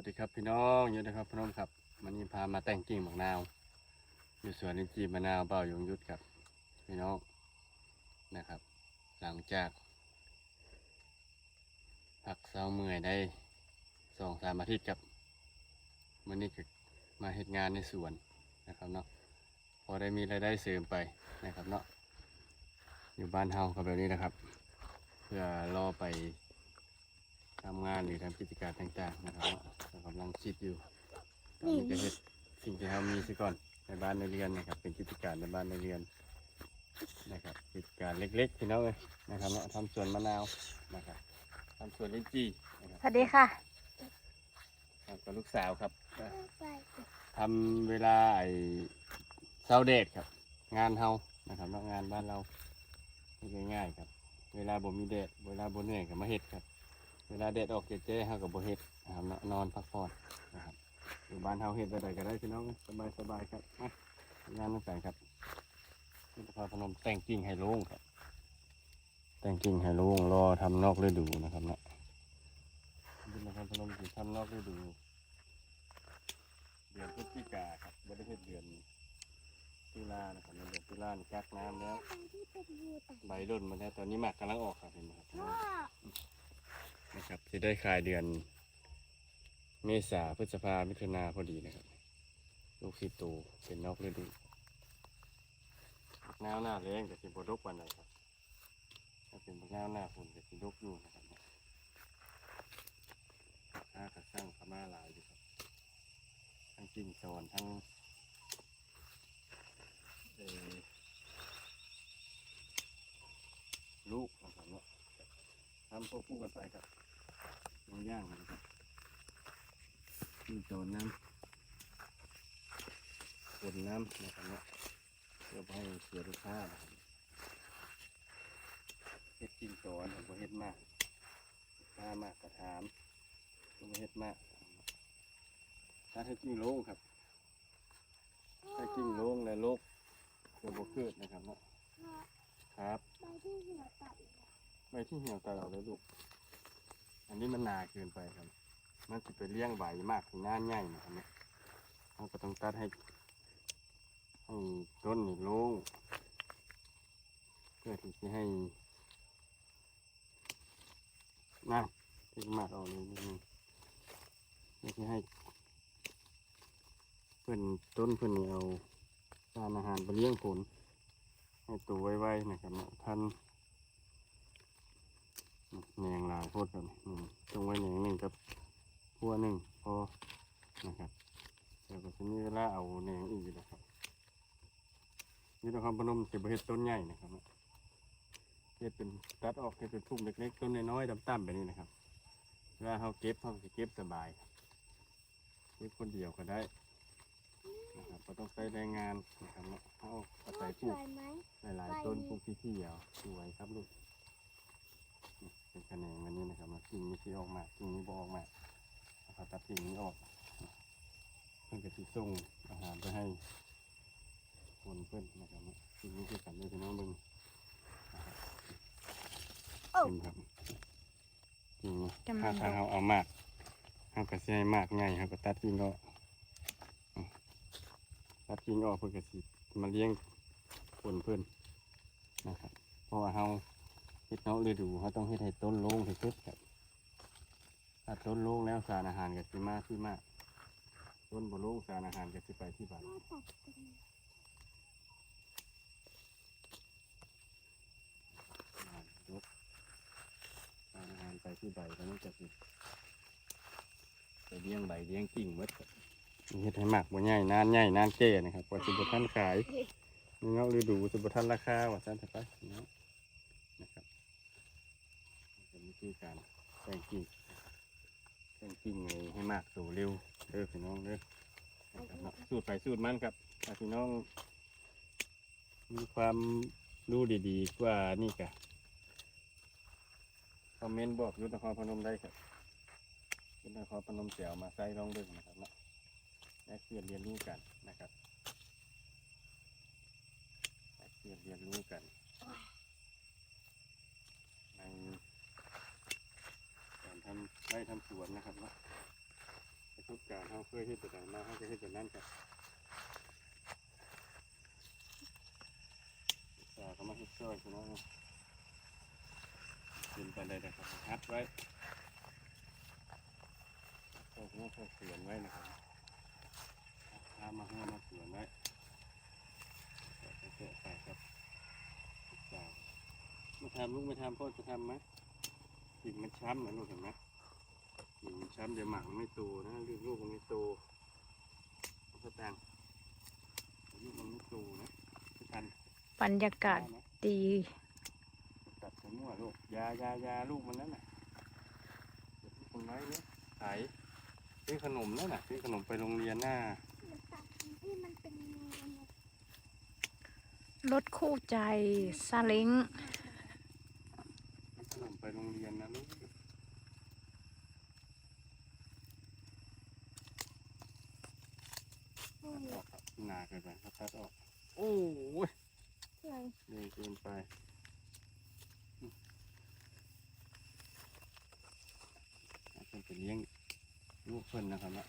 วัสดีครับพี่น้องอยู่นะครับพี่น้องครับวันนี้พามาแต่งกิ่งมะนาว อยู่สวนลินจีมะนาวเบายงยุทธครับพี่น้องนะครับ หลังจากพักเศร้าเมื่อยได้สองสามอาทิตย์ครับวันนี้ก็มาเฮ็ดงานในสวนนะครับเนาะพอได้มีรายได้เสริมไปนะครับเนาะอยู่บ้านเฮากับแบบนี้นะครับ เพื่อรอไป ทำงานหรือทำกิจการต่างๆนะครับเรากำลังคิดอยู่ตอนนี้จะเฮ็ดสิ่งที่เรามีซะก่อนในบ้านในเรือนนะครับ เป็นกิจการในบ้านในเรือนนะครับกิจการเล็กๆพี่น้องเลยนะครับเนาะทำสวนมะนาวนะครับทำสวนลิ้นจี่นะครับสวัสดีค่ะทำกับลูกสาวครับทำเวลาไอ้เสาร์เดทครับ งานเฮานะครับเนาะงานบ้านเราเฮ็ดง่ายๆครับ เวลาบ่มีแดดเวลาบ่เหนื่อยก็มาเฮ็ดครับ เวลาแดดออกเจ๊ๆเฮากับบ่เฮ็ดนะครับนอนพักผ่อนนะครับอยู่บ้านเฮาเฮ็ดไปได้ก็ได้พี่น้องสบายสบายครับมางานต่งครับที่นครพนมแต่งกิ่งให้โล่งครับ แต่งกิ่งให้โล่งรอทำนอกฤดูนะครับเนะที่นครพนมสิทำนอกฤดู เดือนพฤศจิกาครับบ่ได้เฮ็ดเดือนตุลานะครับเดือนตุลานกักน้ำแล้ว ใบร่นมาแล้วตอนนี้หมากกำลังออกครับเห็นไหมครับ นะครับจะได้ขายเดือน เมษาพฤษภามิถุนาพอดีนะครับ ลูกสิโตเป็นนอกฤดูหนาวหน้าแรงแต่สิบดกวันไหนครับถ้าเป็นหนาวหน้าฝนจะสิดกอยู่นะครับถ้ากระสร้างพม่าหลายอยู่ครับ ทั้งจินจอนทั้งเอ่อลูกนะครับเนาะทำพวกคู่กันไปครับ ลงย่างนะครับนี่โจนน้ำกดน้ำนะครับเนาะเพื่อบ่ให้เสียลูกค้านะครับเฮ็ดกินโจนผมก็เฮ็ดมากลูกค้ามากกระถามผมก็เฮ็ดมากถ้าให้กิ้งโล่งครับถ้ากิ้งโล่งแล้วโลกจะบ่เกิดนะครับเนาะครับใบที่หัวตัดใบที่เหี่ยวตลอดเลยลูก อันนี้มันหนาเกินไปครับ มันจะไปเลี้ยงใบมากถึงหน้าใหญ่นะครับเนี่ยเราก็ต้องตัดให้ให้ต้นนี่โล่งเพื่อที่จะให้น่าที่มากเอาเลยนี่เพื่อที่ให้เพื่อนต้นเพื่อนเอาสารอาหารไปเลี้ยงผลให้ตัวไวๆนะครับเนาะท่าน แหนงหลายโพดแบบนี้อืมตรงไว้แหนงหนึ่งกับพัวหนึ่งพอนะครับเดี๋ยวก็จะมีเวลาเอาแหนงอีกนะครับนี่นครพนมจะบเฮ็ดต้นใหญ่นะครับเฮ็ดเป็นตัดออกเฮ็ดเป็นพุ่มเล็กๆต้นน้อยๆต่ำๆแบบนี้นะครับเวลาเขาเก็บเขาจะเก็บสบายเก็บคนเดียวก็ได้นะครับก็ต้องใช้แรงงานนะครับเนาะเอาอาศัยปสลูกวยไหมหลายๆต้นปลูกที่ที่เดียวสวยครับลูก เป็นคะแนนวันนี้นะครับมากิ่งนี้ที่ออกมากิ่งนี้บอออกมานะครับตัดกิ่งนี้ออกเพื่อนก็จะส่งอาหารไปให้คนเพื่อนนะครับกิ่งนี้คือกันเลยพี่น้องเบึงนะครับเป็นครับกิ่งนี้ถ้าถ้าเราเอามากเราก็สิให้มากไงเราก็ตัดกิ่งก็ตัดกิ่งออกเพื่อนก็สิมาเลี้ยงคนเพื่อนนะครับเพราะว่าเรา เฮ็ดเนาะฤดูเขาต้องเฮ็ดให้ต้นโล่งที่สุดครับถ้าต้นโล่งแล้วสารอาหารก็สิมาที่มากต้นบ่โล่งสารอาหารก็สิไปที่บ้านแม่ตัดเป็นยกสารอาหารไปที่ใบแล้วมันจะสิไปเลี้ยงใบเลี้ยงกิ่งมดเฮ็ดให้มากบ่ใหญ่นานใหญ่นานแก่นะครับกว่าสิบ่ทันขายนี่เนาฤดูสิบ่ทันราคาว่าซั่นถอะไปเนาะนะครับ เป็นวิธีการแต่งกิ่งเร่งกิ้งเลยให้มากสู่เร็วเด้อพี่น้องเด้อนะครับเนาะสูตรไปสูตรมันครับถ้าพี่น้อง มีความรู้ดีๆกว่านี่กะคอมเมนต์บอกอยุทธนครพนมได้ครับอยุทธนครพนมเสียวมาใส่ลองเบิ่งนะครับเนาะแลกเปลี่ยนเรียนรู้กันนะครับแลกเปลี่ยนเรียนรู้กันในการทำ ไร่ทำสวนนะครับเนาะยเฮ็ดแบบไหนมาเขาก็เฮ็ดแบบนั้นครับแต่ก็มาเฮ็ดช่วยพี่น้องกินไปเลยนะครับฮัดไว้ก็หัวก็เสียนไว้นะครับทามาหัวมาเสียนไว้เกะไปครับจ้ามาทำลูกไม่ทำพ่อจะทำไหมกิ่งมันช้ำเหมือนลูกเห็นไหม ช้ำเดี๋ยวหมักมันไม่โตนะลูกลูกมันไม่โตเอาก็ตังลูกมันไม่โตนะพี่กันบรรยากาศได้ไหมดีตัดไปมั่วลูกยายายาลูกมันนั่นน่ะเดี๋ยวคนไว้เนี่ยขายซื้อขนมนั่นน่ะซื้อขนมไปโรงเรียนหน้ามันตัดที่มันเป็นงูเนี่ยรถคู่ใจซาเล้งขนมไปโรงเรียนนะลูก ดออกครับหนาเกินไปครับตัดออก โอ้ยใช่เร็วเกินไปอืมเอาเพิ่นไปเลี้ยงลูกเพิ่นนะครับนะ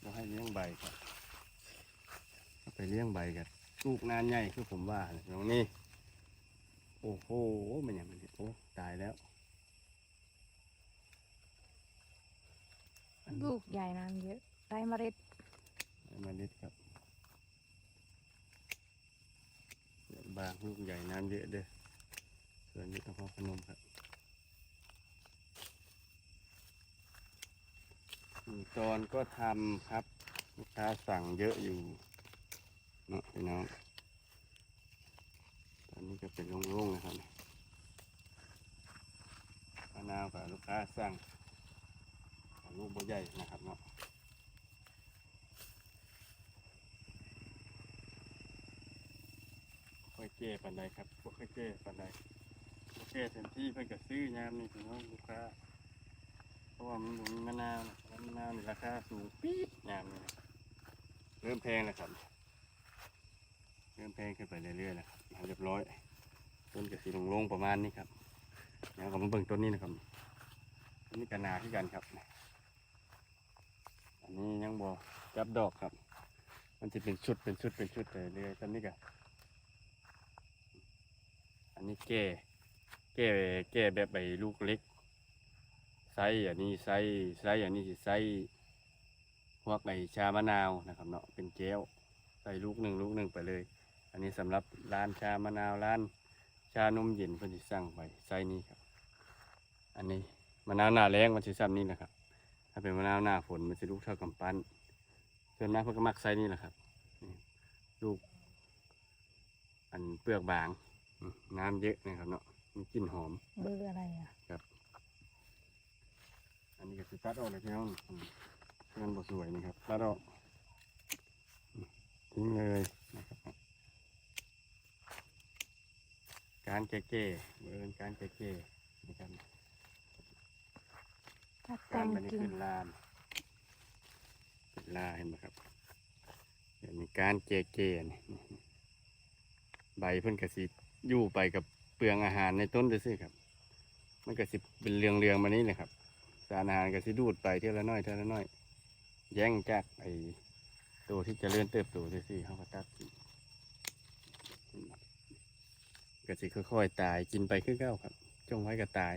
เราให้เลี้ยงใบครับเอาไปเลี้ยงใบกันลูกนานใหญ่คือผมว่าเลยตรงนี้ โอ้โหมันอย่างนี้โอ้ตายแล้วอันนี้ลูกใหญ่น้ำเยอะ ได้เมล็ด ได้มาเล็ดครับเดี๋ยวบางลูกใหญ่น้ำเยอะเด้อส่วนนี้ต้องขอพนมครับตอนก็ทำครับลูกค้าสั่งเยอะอยู่เนาะพี่น้องตอนนี้ก็เป็นโล่งๆนะครับมะนาวกับลูกค้าสั่งลูกบ่ใหญ่นะครับเนาะ ค่อย เก้ปันใดครับบ่ค่อยเก้ปันใดบ่เก้เต็มที่เพิ่นก็ซื้อยามนี่ถึงว่าลูกค้าเพราะว่ามันบ่มีมะนาวนะมะนาวนี่ราคาสูงปี๊ดยามนี่นะเริ่มแพงแล้วครับ เริ่มแพงขึ้นไปเรื่อยๆแล้วครับมาเรียบร้อย ต้นก็สีลงๆประมาณนี้ครับแล้วก็มาเบิ่งต้นนี้นะครับต้นนี้ก็หนาขึ้นกันครับอันนี้ยังบ่จับดอกครับ มันจะเป็นชุดเป็นชุดเป็นชุดไปเรื่อยๆต้นนี้ก็ อันนี้แก่แก่แก่แบบใบลูกเล็กไซส์อันนี้ไซส์ไซส์อันนี้สิไซส์พวกไอชามะนาวนะครับเนาะเป็นแก้วใส่ลูกหนึ่งลูกหนึ่งไปเลย อันนี้สำหรับร้านชามะนาวร้าน ชานมเย็นเพิ่นสิสั่งไปไซส์นี้ครับ อันนี้มะนาวหน้าแรงมันสิซ้ำนี้นะครับ ถ้าเป็นมะนาวหน้าฝนมันจะลูกเท่ากับปั้นส่วนมากเพิ่นก็มักไซส์นี้แหละครับนี่ลูก อันเปลือกบาง น้ำเยอะนะครับเนาะมีกลิ่นหอมเบอร์อะไรอะอันนี้ก็คือตัดออกเลยพี่น้องอืมเงินบ่สวยนี่ครับตัดออกอืมทิ้งเลยนะครับการแก่ๆเบอร์การแก่ๆนะครับถ้าการแต่งมันนี่กิ่งขึ้นลานขึ้นลาเห็นไหมครับเดี๋ยวมีการแก่ๆนี่ใบเพิ่นกระสิ อยู่ไปกับเปลืองอาหารในต้นด้วยสิครับ มันกระสิเป็นเรืองๆมานี้เลยครับ สารอาหารกระสิดูดไปเท่าละน้อยเท่าละน้อย แย่งจากไอ้ตัวที่จะเลื่อนเติบโตด้วยสิเขาก็ตัดกินกระสิค่อยๆตายกินไปคือเก้าครับ จงไว้ก็ตาย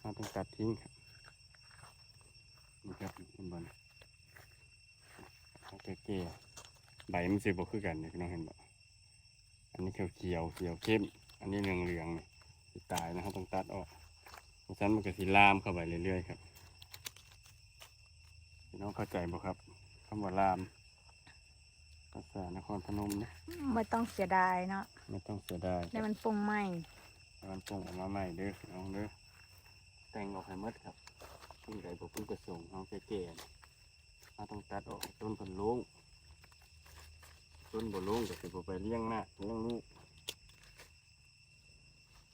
เราต้องตัดทิ้งครับนี่ครับคุณบอลเก่ๆใบมันสิบกคือกันเนี่ยน้องเห็นบ่อั นนี้เขียวเขียวๆเขียวเข้ม อันนี้เหลืองเหลืองๆนี่สิตายนะครับต้องตัดออกเพราะฉะนั้นมันก็สิลามเข้าไปเรื่อยๆครับพี่น้องเข้าใจบ่ครับคำว่าลามภาษานครพนมนะไม่ต้องเสียดายเนาะไม่ต้องเสียดายคได้รับมันปรุงไหมให้มันปรุงออกมาใหม่เด้อพี่น้องเด้อแต่งออกให้หมดครับซึ่งใดบ่พึ่งกระสงเอาแก่ๆนี่เราต้องตัดออกให้ต้นเพิ่นโล่ง ต้นบ่ลงก็สิบ่ไปเลี้ยงหน้าเลี้ยงลูก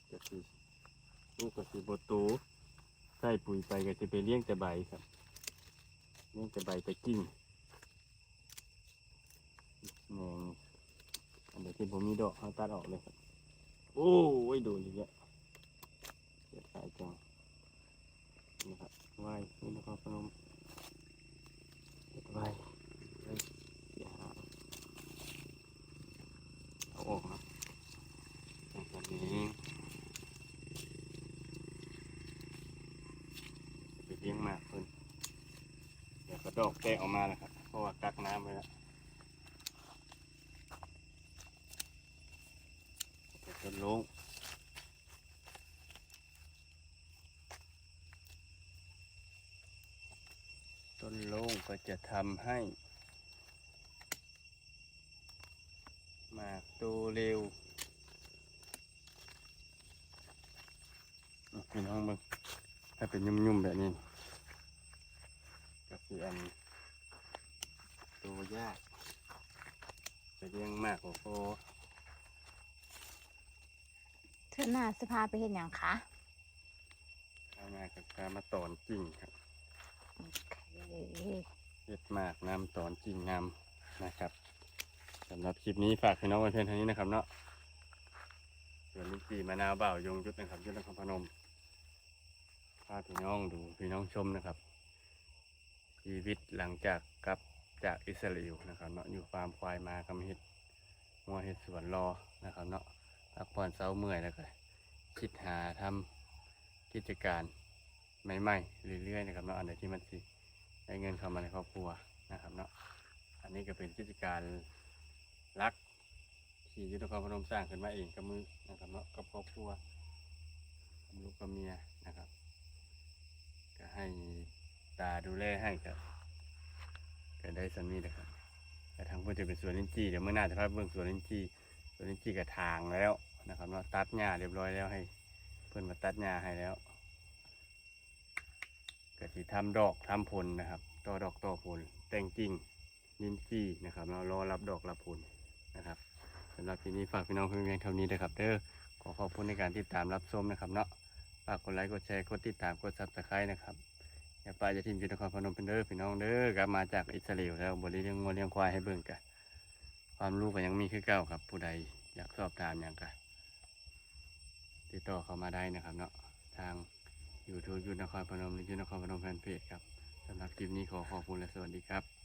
ก็สิลูกก็สิบ่โตใส่ปุ๋ยไปก็สิไปเลี้ยงแต่ใบครับเลี้ยงแต่ใบแต่กิ่งแหน่งอันใดที่บ่มีดอกเราตัดออกเลยครับ โอ้ยดนอีกแล้วเสียดายจังนี่ครับไหวนี่นครพนมด อกแตกออกมาแล้วครับ เพราะว่ากักน้ำไว้แล้วต้นลงต้นโล่งก็จะทำให้หมากโตเร็วพี่น้องมึงถ้าเป็นยุ่มๆแบบนี้ คืออันโตัวยากจะเลี้ยงมากกว่าโฟเธอหน้าสภาไปเห็นอย่างคะเอามากับการมาตอนกิ่งครับโอเคเย็ดมากน้ำตอนกิ่งน้ำนะครับสำหรับคลิปนี้ฝากพี่น้องไว้เพียงเท่านี้นะครับเนาะส่วนลิ้นจี่มะนาวเบ่าวยงยุทธนะครับยุทธนครพนมพาพี่น้องดูพี่น้องชมนะครับ ชีวิตหลังจากกลับจากอิสราเอลนะครับเนาะอยู่ฟาร์มควายมากำเฮ็ดงัวเฮ็ดสวนรอนะครับเนาะพักผ่อนเช้าเมื่อยแล้วก็คิดหาทำกิจการใหม่ๆเรื่อยๆนะครับเนาะอันไหนที่มันสิได้เงินเข้ามาในครอบครัวนะครับเนาะอันนี้ก็เป็นกิจการรักที่ยุทธครพนมสร้างขึ้นมาเองกับมือนะครับเนาะกับครอบครัวลูกกับเมียนะครับ ก็ให้ ตาดูแลให้ครับก็ได้สามีนะครับแต่ทางเพื่อนจะเป็นสวนลิ้นจี่เดี๋ยวเมื่อหน้าจะพาเบิ่งสวนลิ้นจี่สวนลิ้นจี่กับทางแล้วนะครับเนาะตัดหญ้าเรียบร้อยแล้วให้เพื่อนมาตัดหญ้าให้แล้วก็ที่ทำดอกทำผลนะครับต่อดอกต่อผลแต่งกิ่งลิ้นจี่นะครับเรารอรับดอกรับผลนะครับสำหรับทีนี้ฝากพี่น้องเพื่อนๆเท่านี้นะครับเด้อขอขอบคุณในการติดตามรับชมนะครับเนาะฝากกดไลค์กดแชร์กดติดตามกดซับสไครต์นะครับ อย่าไปจะทิมจุดนครพนมเป็นเด้อพี่น้องเด้อกลับมาจากอิสราเอลแล้วบริเลี้ยงงูเลี้ยงควายให้เบิ่งกันความรู้ก็ยังมีคือเก่าครับ ผู้ใดอยากสอบถามอย่างกันติดต่อเข้ามาได้นะครับเนาะทางยูทูบยุทธนครพนมหรือยุทธนครพนมแฟนเพจครับสำหรับคลิปนี้ขอขอบคุณและสวัสดีครับ